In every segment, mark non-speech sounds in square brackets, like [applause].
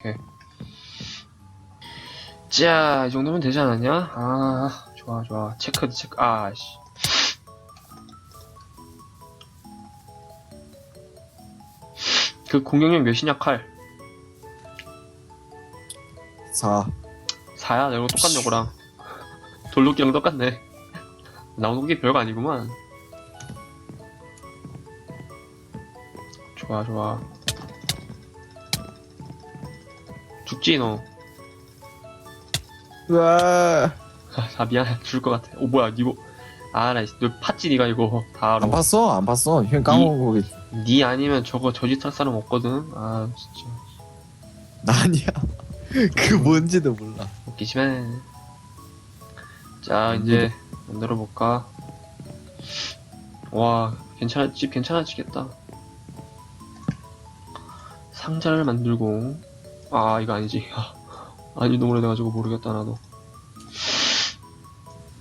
오케이. 자, 이 정도면 되지 않았냐? 아, 좋아, 좋아. 체크, 체크, 아, 씨. 그 공격력 몇이냐, 칼? 4. 4야, 이거 똑같네, 거랑. 돌도끼랑 똑같네. 나오는 게 별거 아니구만. 좋아, 좋아. 죽지, 너. 으아. 아, 아, 미안해. 죽을 것 같아. 오, 뭐야, 니거. 아, 나, 너 팠지, 니가 이거. 다 알아. 안 봤어? 안 봤어. 형 까먹은 거겠지. 니 아니면 저거 저짓 할 사람 없거든. 아, 진짜. 나 아니야. [laughs] 그 뭔지도 몰라. 웃기지만. 자, 이제 만들어 볼까. 와, 괜찮았지, 괜찮아지겠다. 상자를 만들고. 아, 이거 아니지. 아, 아니, 너무 오래돼가지고 모르겠다, 나도.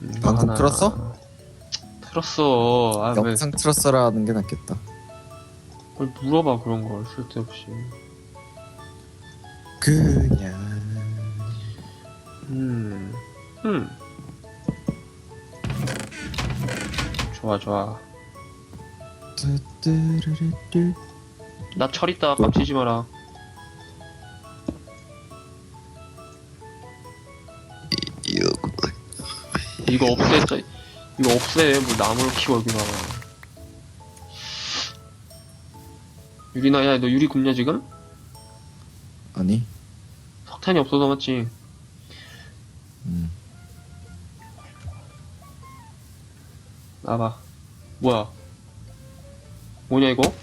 음, 이거 방금 틀었어? 틀었어. 아, 왜, 영상 틀었어라는 게 낫겠다. 뭘 물어봐, 그런 걸, 쓸데없이. 그냥. 음, 음. 좋아, 좋아. 뚜뚜루루뚜. 나 철 있다, 깜치지 마라. 이거 없애, 저, 이거 없애. 뭐 나무를 키워, 여기다가. 유리나, 야, 너 유리 굽냐, 지금? 아니. 석탄이 없어서 맞지? 음. 나봐. 뭐야? 뭐냐, 이거?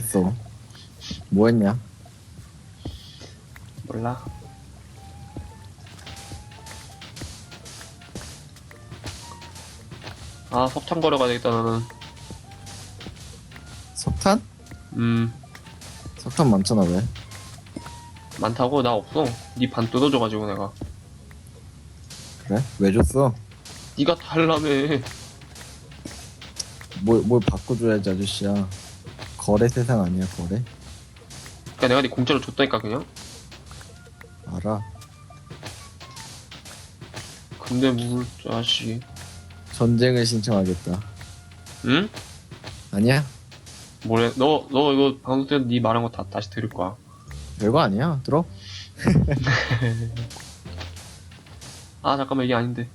뭐 했어? 뭐 했냐? 몰라. 아, 석탄 거려 가야 되겠다, 나는. 석탄? 음, 석탄 많잖아, 왜? 많다고? 나 없어. 니 반 뜯어줘가지고 내가. 그래? 왜 줬어? 니가 달라며. 뭘, 뭘 바꿔줘야지, 아저씨야. 거래 세상 아니야, 거래? 그니까 내가 니 공짜로 줬다니까, 그냥. 알아. 근데 물, 자식. 전쟁을 신청하겠다. 응? 아니야? 뭐래? 너, 너 이거 방송 때니 말한 거 다 다시 들을 거야. 별거 아니야. 들어? [laughs] 아, 잠깐만, 이게 아닌데.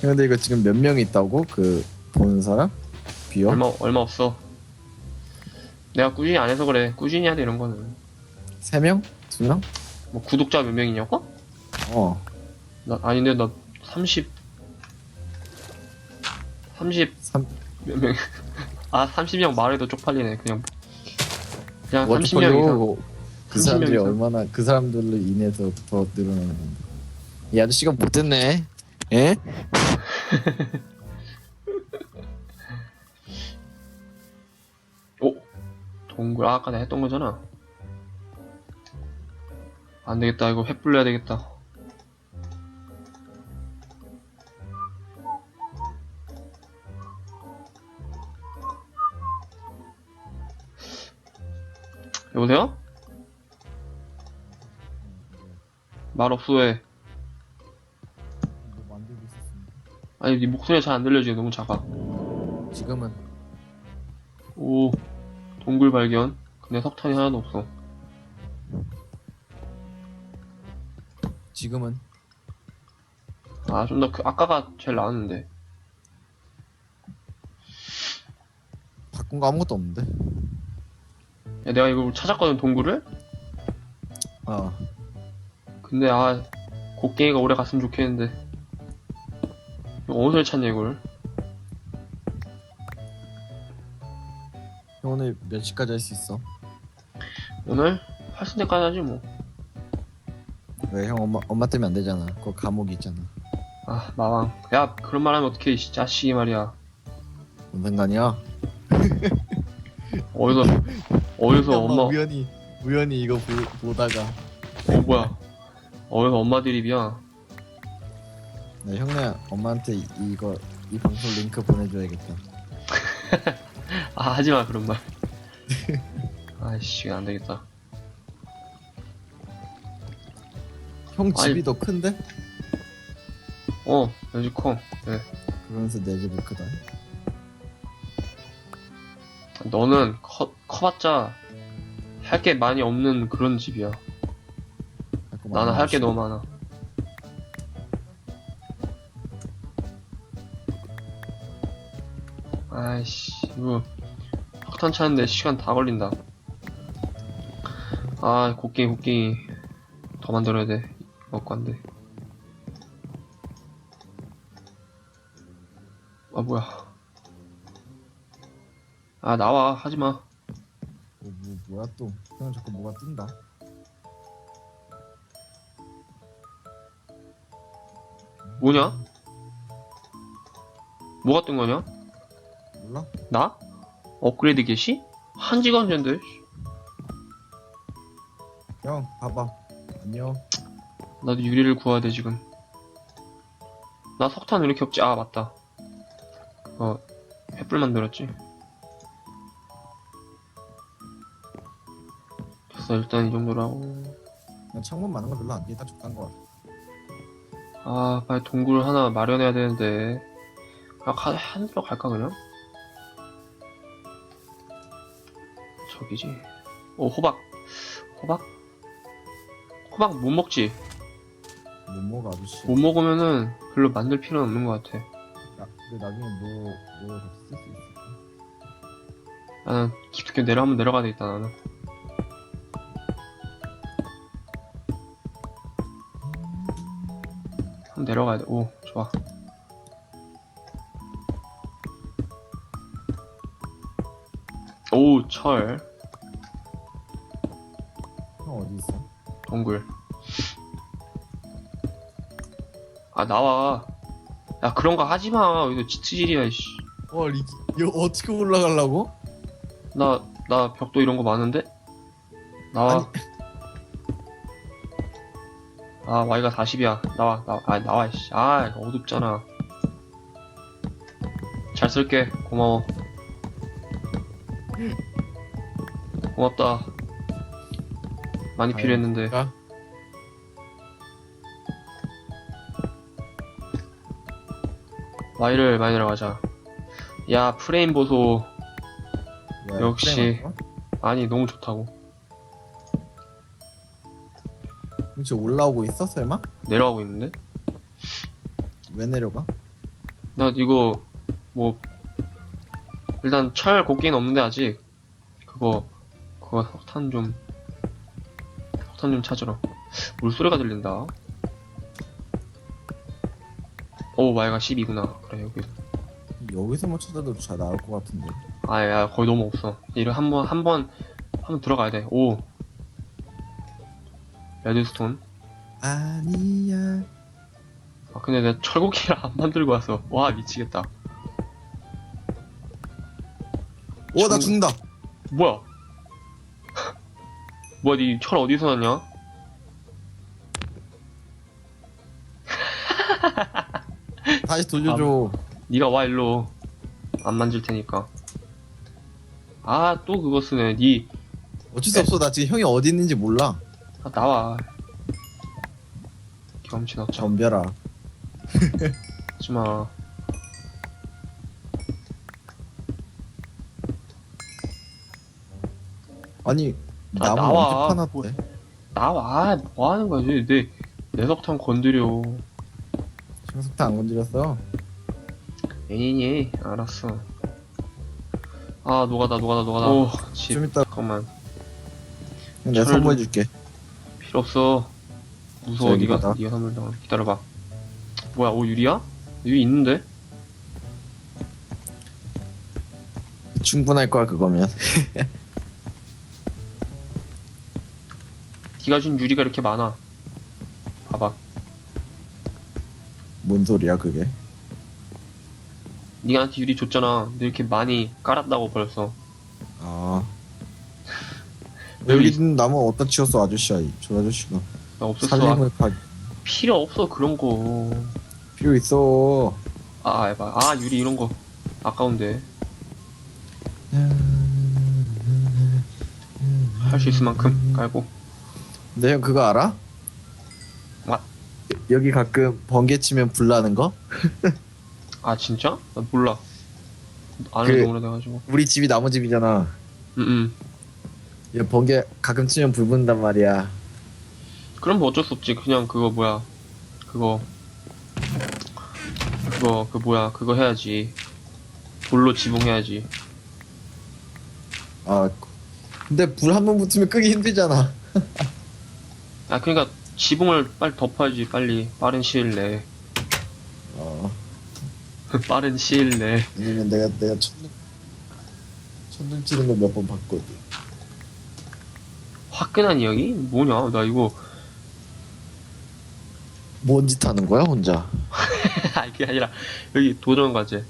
근데 이거 지금 몇명 있다고? 그, 보는 사람? 비어? 얼마, 얼마 없어. 내가 꾸준히 안 해서 그래. 꾸준히 해야 돼, 이런 거는. 세 명? 두 명? 뭐, 구독자 몇 명이냐고? 어. 나, 아닌데, 나 30. 30 삼, 몇 명. [laughs] 아, 30명 말해도 쪽팔리네. 그냥. 그냥 뭐 30명 이상. 어떡하려고 그 30명 사람들이 이상. 얼마나 그 사람들로 인해서 더 늘어나는 건데. 이 아저씨가 못됐네. 예? [laughs] 동굴, 아, 아까 내가 했던 거잖아. 안 되겠다. 이거 횃불 내야 되겠다. 여보세요? 말 없어 왜? 아니 네 목소리가 잘 안 들려지 너무 작아. 지금은 오, 동굴 발견. 근데 석탄이 하나도 없어. 지금은 아, 좀 더 그, 아까가 제일 나았는데. 바꾼 거 아무것도 없는데. 야, 내가 이걸 찾았거든, 동굴을? 아 근데, 아, 곡괭이가 오래 갔으면 좋겠는데. 이거 어디서 찾냐, 이걸? 오늘 몇 시까지 할 수 있어? 오늘? 있는 때까지 하지, 뭐. 왜 형 엄마 엄마 때문에 안 되잖아. 그거 감옥이 있잖아. 아, 마왕. 야, 그런 말 하면 어떡해, 이 자식이 말이야. 뭔 상관이야? [laughs] 어디서, 어디서 형, 엄마, 우연히 우연히 이거 보, 보다가 어, 뭐야. 어디서 엄마 드립이야. 네, 형네 엄마한테 이- 이거 이 방송 링크 보내줘야겠다. [laughs] 아 하지마 그런 말. [laughs] 아이씨 안 되겠다. 형 집이 더 큰데? 어 연지 커. 네. 그러면서 내 집이 크다. 너는 커, 커봤자 할 게 많이 없는 그런 집이야. 자꾸 나는 할 게 너무 많아. 아이씨 이거 석탄 차는데 시간 다 걸린다 아 곡괭이 곡괭이 더 만들어야 돼 먹고 안 돼 아 뭐야 아 나와 하지마 어, 뭐, 뭐야 또? 형 자꾸 뭐가 뜬다. 뭐냐? 뭐가 뜬 거냐? 몰라? 나? 업그레이드 개시? 한지가 언젠데? 형 봐봐. 안녕. 나도 유리를 구해야 돼 지금 나 석탄 왜 이렇게 없지? 아 맞다 어 횃불 만들었지 됐어 일단 이 정도로 하고 난 창문 많은 거 별로 안 되다 적당한 거 같아. 아 빨리 동굴 하나 마련해야 되는데 아 가, 한대로 갈까 그냥? 저기지 오 호박 호박? 호박 못 먹지? 못 먹어 아저씨. 못 먹으면은 별로 만들 필요는 없는 것 같아 야, 근데 나중에 뭐뭐 쓸수 있을까? 나는 깊게 내려 한번 내려가야 되겠다 나는 한번 내려가야 돼 오 좋아 오 철 동굴 아 나와 야 그런 거 하지마 여기서 지트질이야 씨. 와 리, 이거 어떻게 올라가려고? 나, 나 벽도 이런 거 많은데? 나와. 아, Y가 40이야. 나와, 나와, 아, 나와, 씨. 아, 어둡잖아. 잘 쓸게. 고마워. 고맙다. 많이 필요했는데. 야, Y를 많이 내려가자. 야, 프레임 보소. 뭐야, 역시. 프레임? 아니, 너무 좋다고. 혹시 올라오고 있어 설마? 내려가고 있는데? 왜 내려가? 나 이거 뭐 일단 철 곡기는 없는데 아직 그거 그거 석탄 좀 좀 찾으러 물소리가 들린다. 오 마이가 12구나. 그래 여기. 여기서만 뭐 찾아도 잘 나올 것 같은데. 아야 거의 너무 없어. 이를 한번 한번 한번 들어가야 돼오. 레드스톤. 아니야. 아 근데 내가 철곡기를 안 만들고 왔어 와 미치겠다. 오, 나 중- 죽는다. 뭐야 뭐야 니 철 어디서 났냐? [laughs] 다시 돌려줘. 네가 와 일로. 안 만질 테니까. 아 또 그거 쓰네. 니. 어쩔 수 없어. 나 지금 형이 어디 있는지 몰라. 아, 나와. 경치 넣자. 전별아. [laughs] 하지마. 아니 아, 나무 나와. 언제 파놨대? 나와 뭐 하는 거야 내, 내 석탄 건드려 식석탄 안 건드렸어. 애니니 알았어 아 노가다 노가다 노가다 오, 오집 좀 이따 잠깐만 내가 철을 선물해 줄게. 필요 없어 무서워 저기 니가 가다. 니가 선물 당할 기다려봐 뭐야 오 유리야? 유리 있는데? 충분할 거야 그거면. [laughs] 니가 준 유리가 이렇게 많아. 봐봐. 뭔 소리야 그게? 니가 나한테 유리 줬잖아. 근데 이렇게 많이 깔았다고 벌써. 아. [laughs] 여기 여기 있는 나무 어디다 치웠어 아저씨야 이- 저 아저씨가? 나 없었어. 아, 살림을 파 필요 없어 그런 거. 필요 있어. 아 에바 아 유리 이런 거. 아까운데. 할 수 있을 만큼 깔고 근데 형 그거 알아? What? 여기 가끔 번개 치면 불 나는 거? [laughs] 아 진짜? 나 몰라 안 그- 해도 오래돼가지고 우리 집이 나무 집이잖아. 응응 야, 번개 가끔 치면 불 붙는단 말이야. 그럼 뭐 어쩔 수 없지 그냥 그거 뭐야 그거 그거 그 뭐야 그거 해야지 불로 지붕해야지 아 근데 불 한 번 붙으면 끄기 힘들잖아. [laughs] 아 그러니까 지붕을 빨리 덮어야지 빨리 빠른 시일 내에 어. [laughs] 빠른 시일 내에 왜냐면 내가 내가 첫눈 첫눈 치는 거 몇 번 봤거든. 화끈한 이야기? 뭐냐 나 이거 뭔 짓 하는 거야 혼자? [laughs] 아 이게 아니라 여기 도전 과제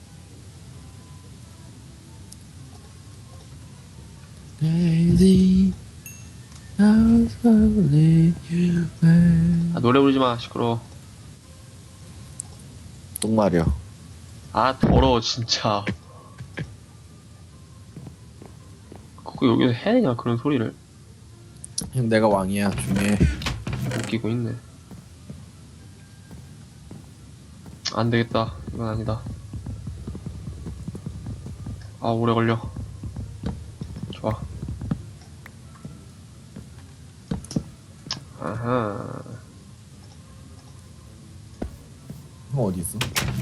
아 노래 부르지 마 시끄러워. 똥 마려. 아 더러워 진짜. 그거 여기서 해야 되냐 그런 소리를? 형 내가 왕이야 중에. 웃기고 있네. 안 되겠다. 이건 아니다. 아 오래 걸려. 좋아 아하. 형 어디 있어?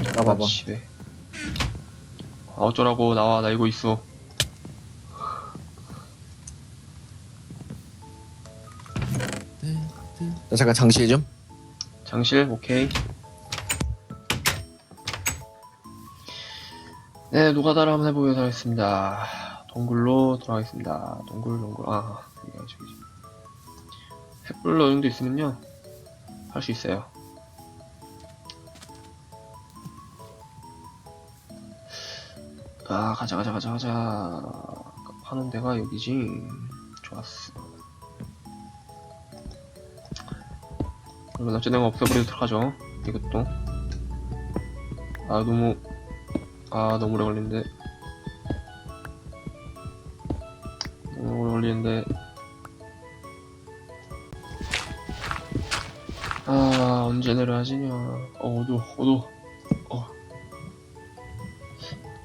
아 나봐봐. 집에. 아 어쩌라고. 나와. 나 이거 있어. 나 잠깐 장실 좀. 장실? 오케이. 네 노가다를 한번 해보도록 하겠습니다. 동굴로 들어가겠습니다. 동굴 동굴. 아 여기가 저기 지 횃불로 정도 있으면요. 할 수 있어요. 아 가자 가자 가자 가자. 파는 데가 여기지. 좋았어. 그러면 어쨌든 없애버리도록 들어가죠. 이것도. 아 너무 아 너무 오래 걸리는데 아 언제 내려야지냐. 어 어두워 어두워. 어.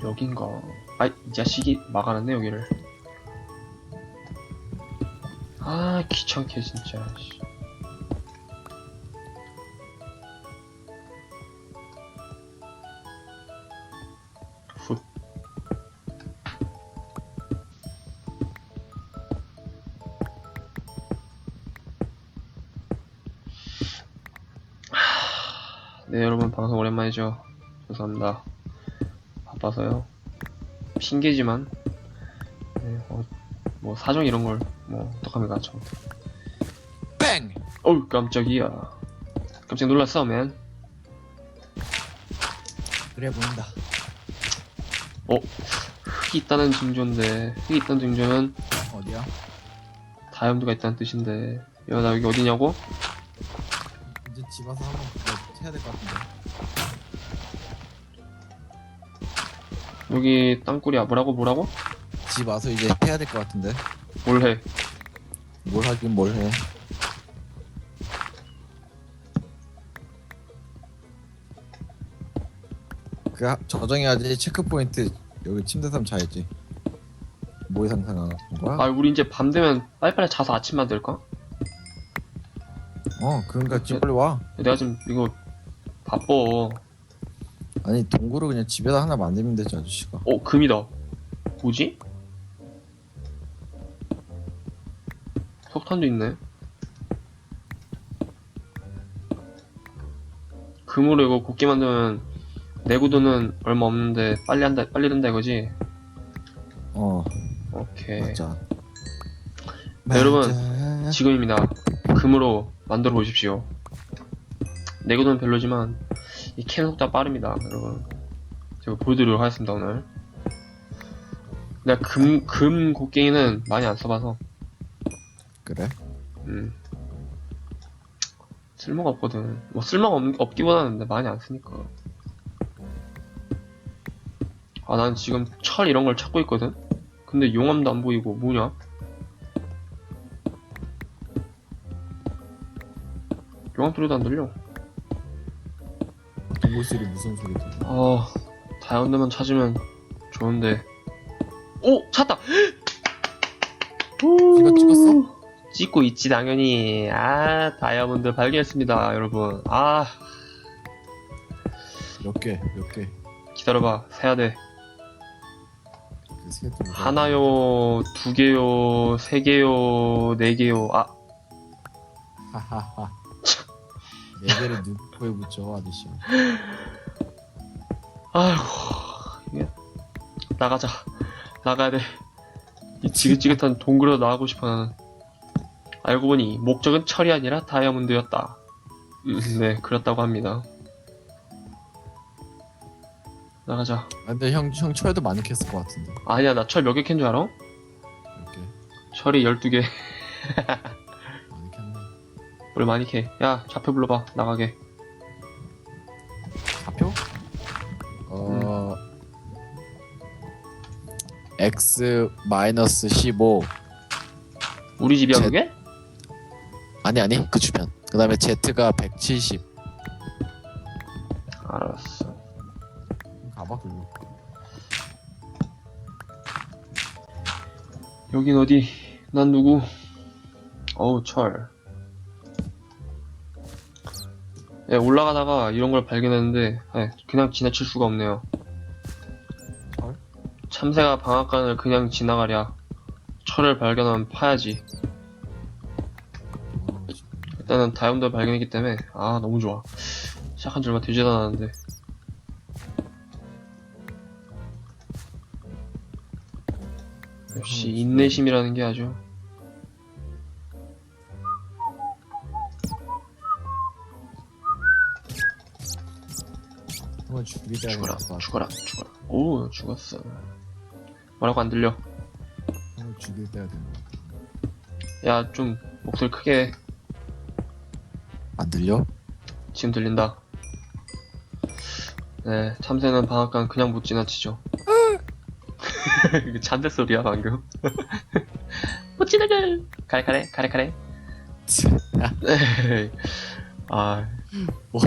여긴가. 아이 이 자식이 막아놨네 여기를. 아 귀찮게 진짜. 씨. 네 여러분 방송 오랜만이죠 죄송합니다 바빠서요 핑계지만 네, 어, 뭐 사정 이런 걸뭐 어떡합니까 참 뺑. 어우 깜짝이야 깜짝 놀랐어 맨 그래 보인다. 어? 흙이 있다는 징조인데 흙이 있다는 징조는 어디야? 다이아몬드가 있다는 뜻인데 야나 여기 어디냐고? 이제 집 와서 한번 해야 될 것 같은데. 여기 땅굴이야 뭐라고 뭐라고? 집 와서 이제 해야 될 것 같은데. 뭘 해? 뭘 하긴 뭘 해. 그 하- 저장해야지 체크 포인트 여기 침대 삼 자야지. 뭐 상상하는 거야? 아 우리 이제 밤 되면 빨리빨리 자서 아침 만들까? 어 그러니까 집 빨리 와. 내가 지금 이거 바빠 아니 동굴을 그냥 집에다 하나 만들면 되지 아저씨가. 어 금이다 뭐지? 석탄도 있네 금으로 이거 곱게 만들면 내구도는 얼마 없는데 빨리 한다 빨리 된다 이거지? 어 오케이 맞아. 네, 여러분. 지금입니다. 금으로 만들어 보십시오. 내구도는 별로지만 이 속도가 빠릅니다, 여러분. 제가 보여드리도록 하겠습니다, 오늘. 내가 금, 금 곡괭이는 많이 안 써봐서, 그래? 음. 쓸모가 없거든. 뭐 쓸모가 없, 없기보다는 근데 많이 안 쓰니까. 아, 난 지금 철 이런 걸 찾고 있거든? 근데 용암도 안 보이고, 뭐냐? 용암 소리도 안 들려. 소리 무슨 소리 들려? 아, 다이아몬드만 찾으면 좋은데. 오! 찾았다! [gasps] 이거 찍었어? 찍고 있지, 당연히. 아, 다이아몬드 발견했습니다, 여러분. 아, 몇 개? 몇 개? 기다려봐. 세야 돼. 그세 개. 하나요, 두 개요, 세 개요, 네 개요. 아, 하하하. 네 개를 누구에 붙여 아저씨. 아이고. 이게 나가자. 나가야 돼. 이 지긋지긋한 동굴에서 나가고 싶어, 나는. 알고 보니, 목적은 철이 아니라 다이아몬드였다. 음, 네, 그렇다고 합니다. 나가자. 아, 근데 형, 형 철도 많이 캤을 것 같은데. 아니야, 나 철 몇 개 캔 줄 알아? 몇 개? 철이 12개. [laughs] 우리 많이 캐. 야, 좌표 불러봐. 나가게. 좌표? 어. x 마이너스 15. 우리 집이야, 제- 그게? 아니 아니 그 주변. 그 다음에 z가 170. 알았어. 가봐 글로. 여긴 어디? 난 누구? 어우, 철. 예, 올라가다가 이런 걸 발견했는데, 예, 그냥 지나칠 수가 없네요. 철? 참새가 방앗간을 그냥 지나가랴. 철을 발견하면 파야지. 어, 일단은 다이아몬드 발견했기 때문에, 아, 너무 좋아. 시작한 지 얼마 되지도 않았는데. 역시 인내심이라는 게 아주 형을 죽이자 죽어라 죽어라 죽어라. 오 죽었어. 뭐라고 안 들려? 형을 죽일 때가 되는 거야. 야좀 목소리 크게 해. 안 들려? 지금 들린다. 네 참새는 방앗간 그냥 못 지나치죠. [laughs] 이게 잔대 소리야 방금. [laughs] 못 지나가! 가래 가래 가래 가래. 에이, [laughs] 아. 뭐?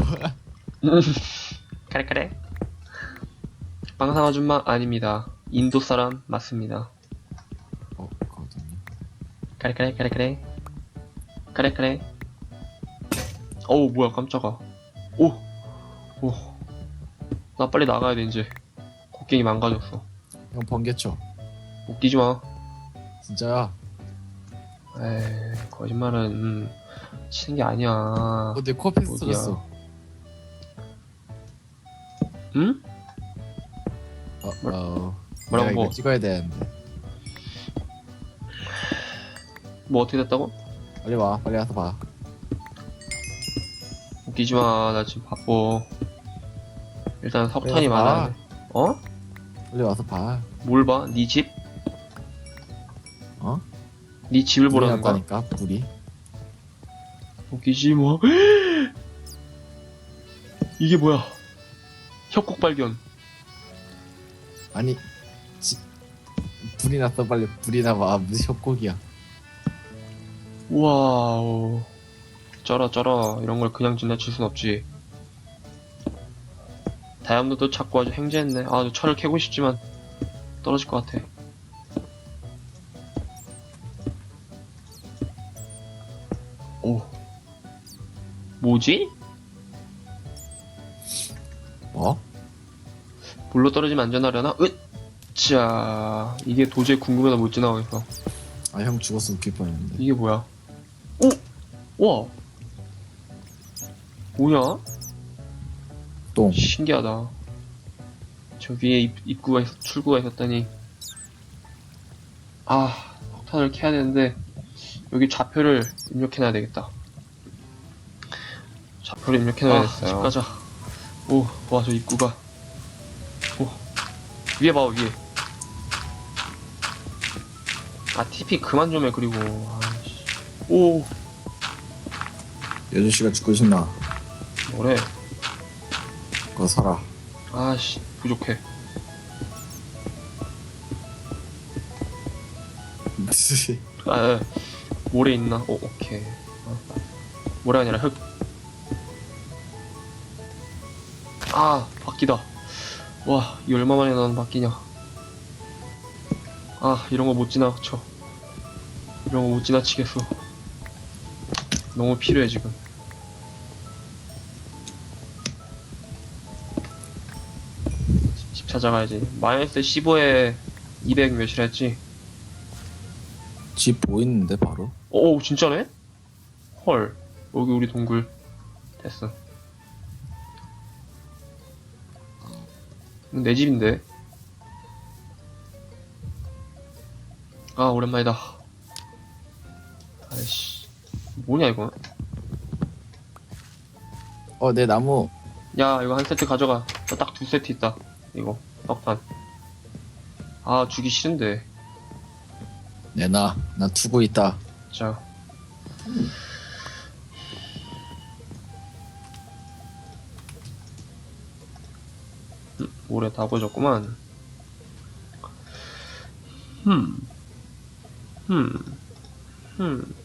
가래 가래. 빵상 아줌마 아닙니다. 인도 사람 맞습니다. 어, 거든요. 가래 가래 가래 가래. 가래 가래. 어우 뭐야 깜짝아. 오오나 빨리 나가야 돼 이제. 곡괭이 망가졌어. 형 번개쳐. 웃기지 마. 진짜야. 에이 거짓말은 음, 치는 게 아니야. 어, 내 코앞에 어디야? 쓰러졌어. 응? 어, 뭘- 어. 뭐라고 내가 뭐? 이거 찍어야 되는데. 뭐 어떻게 됐다고? 빨리 와, 빨리 와서 봐. 웃기지 마 나 지금 바빠 일단 석탄이. 돼 어? 빨리 와서 봐. 뭘 봐? 네 집? 어? 네 집을 불이 보라는 거야? 났다니까, 불이. 웃기지 뭐 [gasps] 이게 뭐야 협곡 발견 아니, 지, 불이 났어, 빨리. 불이 나봐. 아, 무슨 협곡이야. 와우 쩔어 쩔어 이런 걸 그냥 지나칠 순 없지 다이아몬드도 찾고 아주 행제했네 아 철을 캐고 싶지만 떨어질 것 같아 오 뭐지? 물로 떨어지면 안전하려나? 으짜 이게 도저히 궁금해서 못 지나가겠어 아, 형 죽었어 웃길 뻔했는데. 이게 뭐야? 오! 와! 뭐냐? 똥. 신기하다. 저 위에 입, 입구가 있, 출구가 있었다니. 아, 석탄을 캐야 되는데, 여기 좌표를 입력해놔야 되겠다. 좌표를 입력해놔야겠어요. 집 가자. 오, 와, 저 입구가. 오, 위에 봐, 위에. 아, TP 그만 좀 해, 그리고. 아이씨. 오. 여주씨가 죽고 싶나? 뭐래? 그거 사라. 아씨, 부족해. [laughs] 아, 아, 모래 있나? 오, 오케이. 어. 모래가 아니라 흙. 아, 바퀴다. 와, 이 얼마 만에 나는 바퀴냐. 아, 이런 거 못 지나쳐. 이런 거 못 지나치겠어. 너무 필요해, 지금. 집- 집 찾아가야지. 마이너스 15에 200 몇이라 했지? 집 보이는데 바로? 오 진짜네? 헐 여기 우리 동굴 됐어 내 집인데. 아 오랜만이다. 아이씨 뭐냐 이거? 어 내 나무. 야 이거 한 세트 가져가. 딱 두 세트 있다. 이거 떡판. 아 주기 싫은데. 내놔. 나 두고 있다. 자 음, 모래 다 보졌구만 흠 흠, 흠,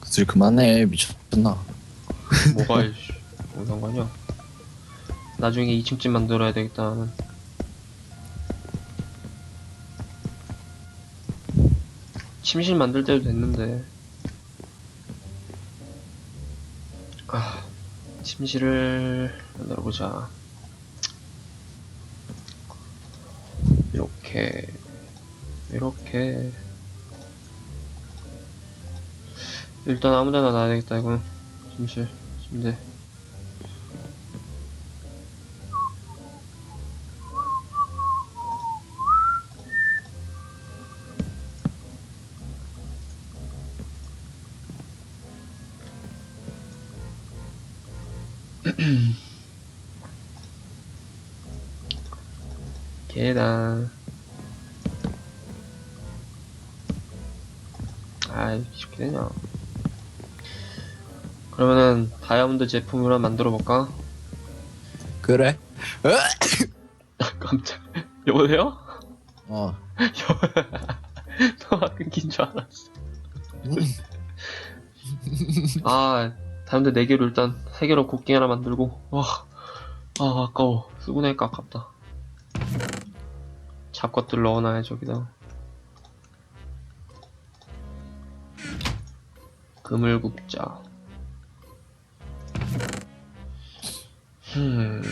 그 소리 그만해 미쳤나? 뭐가, [laughs] 이씨, 뭔 상관이야. 나중에 2층 집 만들어야 되겠다, 나는. 침실 만들 때도 됐는데. 아, 침실을 만들어 보자. 이렇게, 이렇게. 일단 아무 데나 놔야 되겠다, 이건. 침실, 침대. 아이, 쉽게 되냐. 그러면은, 다이아몬드 제품으로 만들어 볼까? 그래? [laughs] 깜짝. 여보세요? 어. [laughs] 통화 끊긴 줄 알았어. [laughs] 아, 다른데 4개로 일단 3개로 곡괭이 하나 만들고, 와, 아, 아까워. 쓰고 나니까 아깝다. 잡것들 넣어놔야 저기다. 굽자. 음.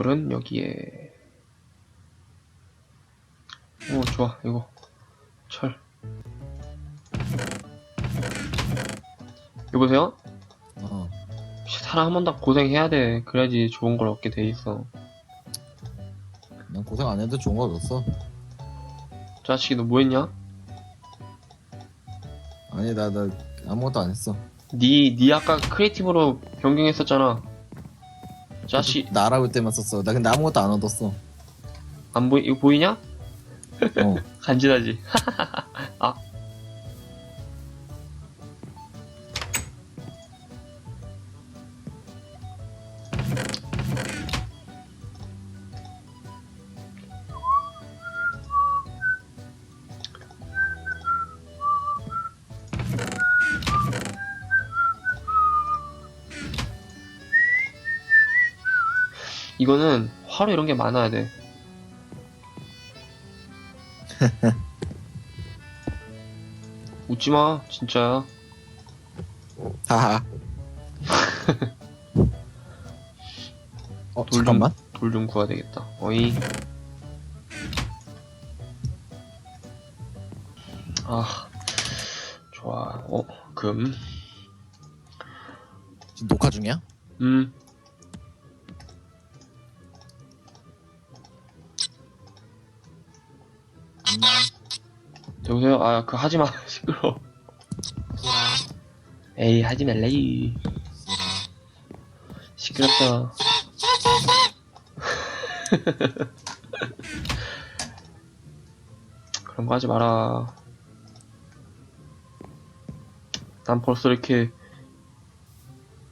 벽돌은 여기에. 오, 좋아, 이거. 철. 여보세요? 어. 사람 한번더 고생해야 돼. 그래야지 좋은 걸 얻게 돼 있어. 난 고생 안 해도 좋은 거 없어. 자식이 너 뭐 했냐? 아니 나 나 아무것도 안 했어. 니, 니 아까 크리에이티브로 변경했었잖아. 자식, 나라고 때만 썼어. 나 근데 아무것도 안 얻었어. 안 보이, 이거 보이냐? 어. [laughs] 간지나지? [laughs] 이거는 화로 이런 게 많아야 돼. [laughs] 웃지 마, 진짜야. 하하. [laughs] 어돌 좀- 잠깐만. 돌 좀 구해야 되겠다. 어이. 아, 좋아. 어, 금. 지금 녹화 중이야? 음. 여보세요? 아, 그 하지 마. [laughs] 시끄러. 에이, 하지 말래. 시끄럽다. [laughs] 그런 거 하지 마라. 난 벌써 이렇게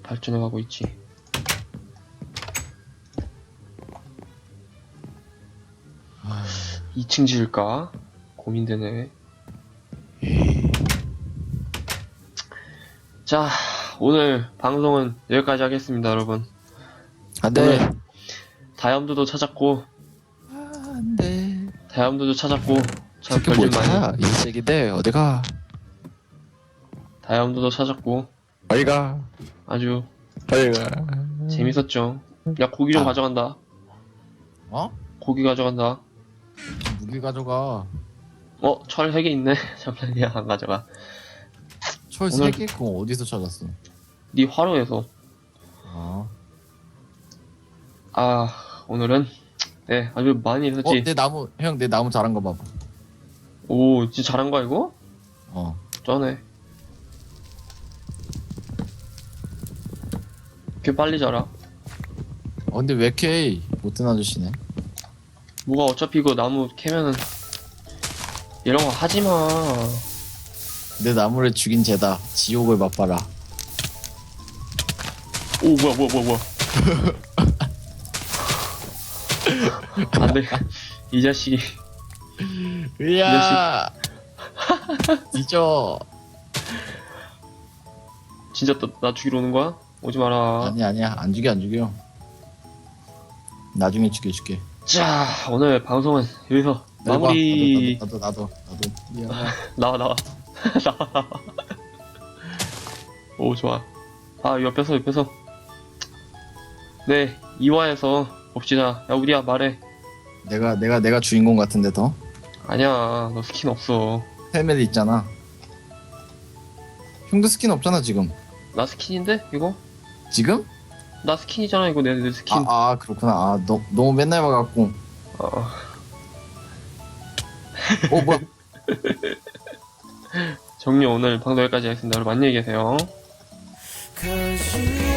발전해 가고 있지. 아, 2층 지을까? 고민되네. 자, 오늘 방송은 여기까지 하겠습니다, 여러분. 안돼 오늘 다이아몬드도 찾았고, 안 돼 다이아몬드도 찾았고, 참 새끼 별짓 많이. 뭐야 이 새끼들 어디가 다이아몬드도 찾았고, 어디가 아주 어디가 재밌었죠. 야, 고기 좀 아. 가져간다. 어? 고기 가져간다. 무기 가져가 어, 철 3개 있네. [laughs] 잠깐만요, 안 가져가. 철 오늘- 3개 그거 어디서 찾았어 네 화로에서. 어? 아, 오늘은, 네, 아주 많이 어? 했었지. 내 나무 형 내 나무 자란 거 봐봐 오, 진짜 잘한 거야, 이거? 어 쩌네. 꽤 빨리 자라. 어, 근데 왜 이렇게 못된 아저씨네 뭐가 어차피 이거 나무 캐면은, 이런 거 하지 마. 내 나무를 죽인 죄다 지옥을 맛봐라 오, 뭐야, 뭐야, 뭐야, 뭐야. [laughs] 안 돼. 이 자식이. 으야 [laughs] 뒤져 진짜 또, 나 죽이러 오는 거야? 오지 마라. 아니 아니야 안 죽여 안 죽여 나중에 죽여줄게 자, 오늘 방송은 여기서. 마무리. 나도 나도 나도 나도 야. [laughs] 나와, 나와. 나와, 나와. [laughs] 오, 좋아. 아, 옆에서, 옆에서. 네, 2화에서 봅시다. 야, 우리야, 말해. 내가 내가 내가 주인공 같은데 더 아니야, 너 스킨 없어. 헬멧 있잖아 형도 스킨 없잖아 지금 나 스킨인데? 이거? 지금? 나 스킨이잖아, 이거 내, 내 스킨. 아, 아 그렇구나 아 너, 너무 맨날 봐갖고 어, 어 뭐야 [laughs] 정리 오늘 방송 여기까지 하겠습니다. 여러분, 안녕히 계세요. You